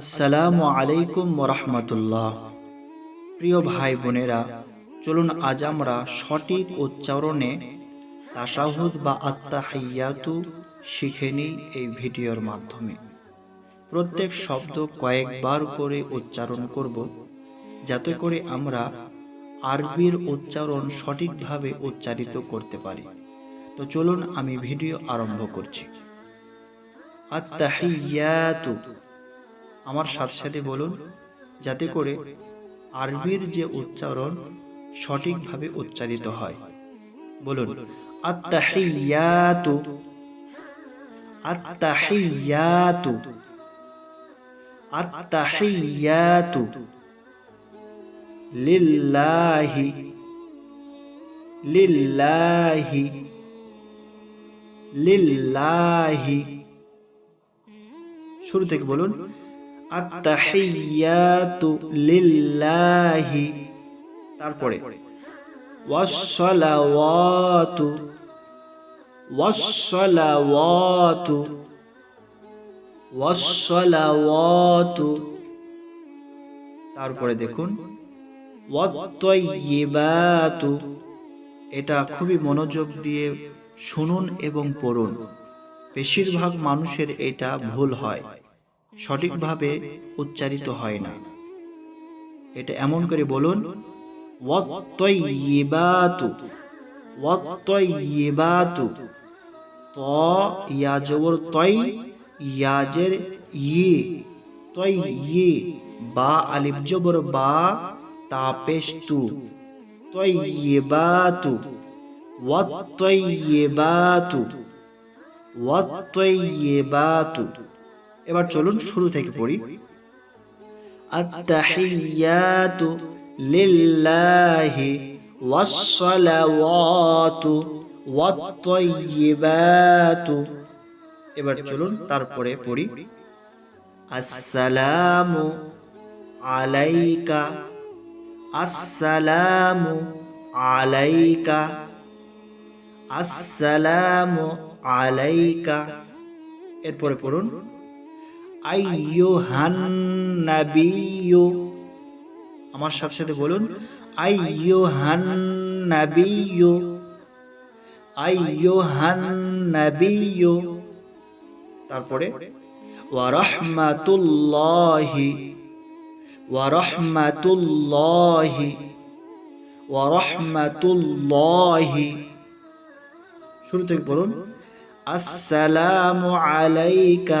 আসসালামু আলাইকুম রহমতুল্লাহ প্রিয় ভাই বোনেরা, চলুন আজ আমরা সঠিক উচ্চারণে তাসাহুদ বা আত্মাহিয়াতু শিখে নিই এই ভিডিওর মাধ্যমে। প্রত্যেক শব্দ কয়েকবার করে উচ্চারণ করব, যাতে করে আমরা আরবির উচ্চারণ সঠিকভাবে উচ্চারিত করতে পারি। তো চলুন আমি ভিডিও আরম্ভ করছি। আত্মাহিয়াতু আমার সাথে সাথে বলুন, যাতে করে আরবির যে উচ্চারণ সঠিকভাবে উচ্চারিত হয়। বলুন, আত্তাহিয়াতু আত্তাহিয়াতু আত্তাহিয়াতু, লিল্লাহি লিল্লাহি লিল্লাহি। শুরু থেকে বলুন আত্তাহিয়াতু লিল্লাহি। তারপরে, ওয়াসসালাওয়াতু ওয়াসসালাওয়াতু ওয়াসসালাওয়াতু। তারপরে দেখুন ওয়াত্তাইয়িবাতু এটা খুবই মনোযোগ দিয়ে শুনুন এবং পড়ুন। বেশিরভাগ মানুষের এটা ভুল হয়। সঠিকভাবে উচ্চারিত হয় না। এটা এমন করে বলুন ওয়াত্তাইয়িবাতু ওয়াত্তাইয়িবাতু ত ইয়া জবর ইয়াজের ই তই ই বা আলিফ জবর বা তাপেশ তু তৈয়িবাতু ওয়াত্তাইয়িবাতু ওয়াত্তাইয়িবাতু এবার চলুন শুরু থেকে পড়ি। আত্তাহিয়াতু লিল্লাহি ওয়াসসালাওয়াতু ওয়াত্তাইয়িবাতু। এবার চলুন তারপরে পড়ি। আসসালামু আলাইকা আসসালামু আলাইকা আসসালামু আলাইকা। এরপরে পড়ুন। আইয়ুহান নাবিয়্যু আমার সাথে সাথে বলুন আইয়ুহান নাবিয়্যু আইয়ুহান নাবিয়্যু তারপরে ওয়া রাহমাতুল্লাহি ওয়া রাহমাতুল্লাহি ওয়া রাহমাতুল্লাহি শুরু থেকে বলুন, আসসালামু আলাইকা।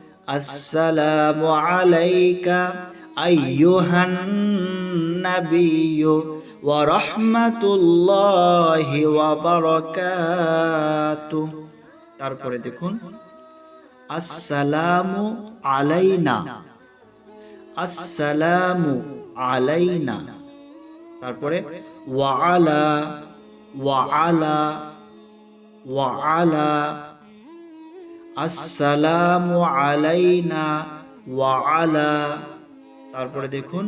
আসসালামু আলাইকা আইয়ুহান নাবিয়্যু ওয়া রাহমাতুল্লাহি ওয়া বারাকাতু। তারপরে দেখুন, আসসালামু আলাইনা। আসসালামু আলাইনা। তারপরে, ওয়া আলা ওয়া আলা ওয়া আলা আসসালামু আলাইনা ওয়ালা তারপরে দেখুন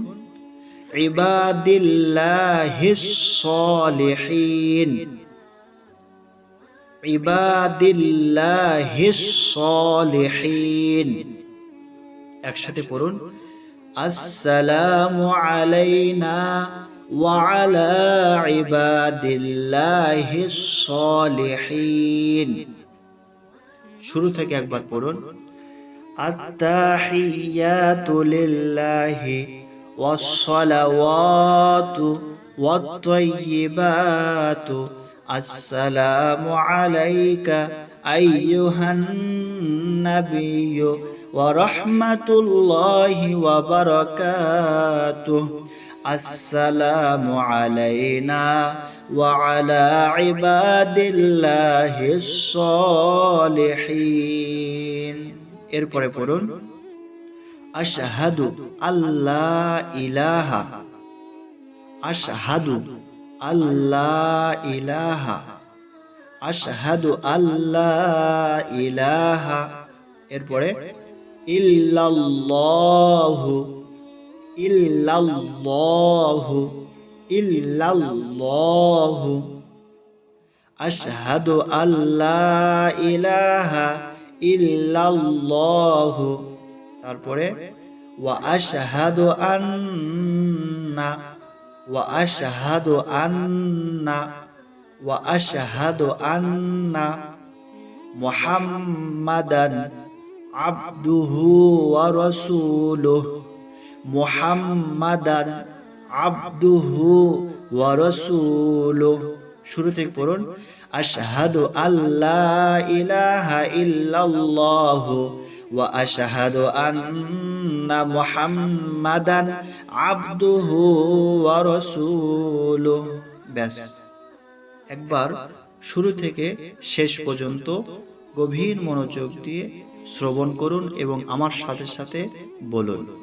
ইবাদিল্লাহিস সলিহিন ইবাদিল্লাহিস সলিহিন একসাথে পড়ুন, আসসালামু আলাইনা ওয়ালা আলা ইবাদিল্লাহিস সলিহিন শুরু থেকে একবার পড়ুন। আত্তাহিয়াতু লিল্লাহি ওয়াসসালাওয়াতু ওয়াত-তাইয়্যিবাতু আসসালামু আলাইকা আইয়ুহান নাবিয়্যু ওয়া রাহমাতুল্লাহি ওয়া বারাকাতুহু। আসসালামু আলাইনা ওয়া আলা ইবাদিল্লাহিস সলিহিন এরপরে পড়ুন, আশহাদু আল্লাহ ইলাহা, আশহাদু আল্লাহ ইলাহা, আশহাদু আল্লাহ ইলাহা। এরপরে, ইল্লাল্লাহু ইল্লাল্লাহু ইল্লাল্লাহু। আশহাদু আল্লাহ ইলাহা ইল্লাল্লাহু। তারপরে, ওয়া আশহাদু আন্না, ওয়া আশহাদু আন্না, ওয়া আশহাদু আন্না মুহাম্মাদান আবদুহু ওয়া রাসূলুহু। মুহাম্মাদান আবদুহু ওয়া রাসূলুহু। শুরু থেকে পড়ুন, আশহাদু আল্লাহ ইলাহা ইল্লাল্লাহ ওয়া আশহাদু আন্না মুহাম্মাদান আবদুহু ওয়া ব্যাস। একবার শুরু থেকে শেষ পর্যন্ত গভীর মনোযোগ দিয়ে শ্রবণ করুন এবং আমার সাথে সাথে বলুন।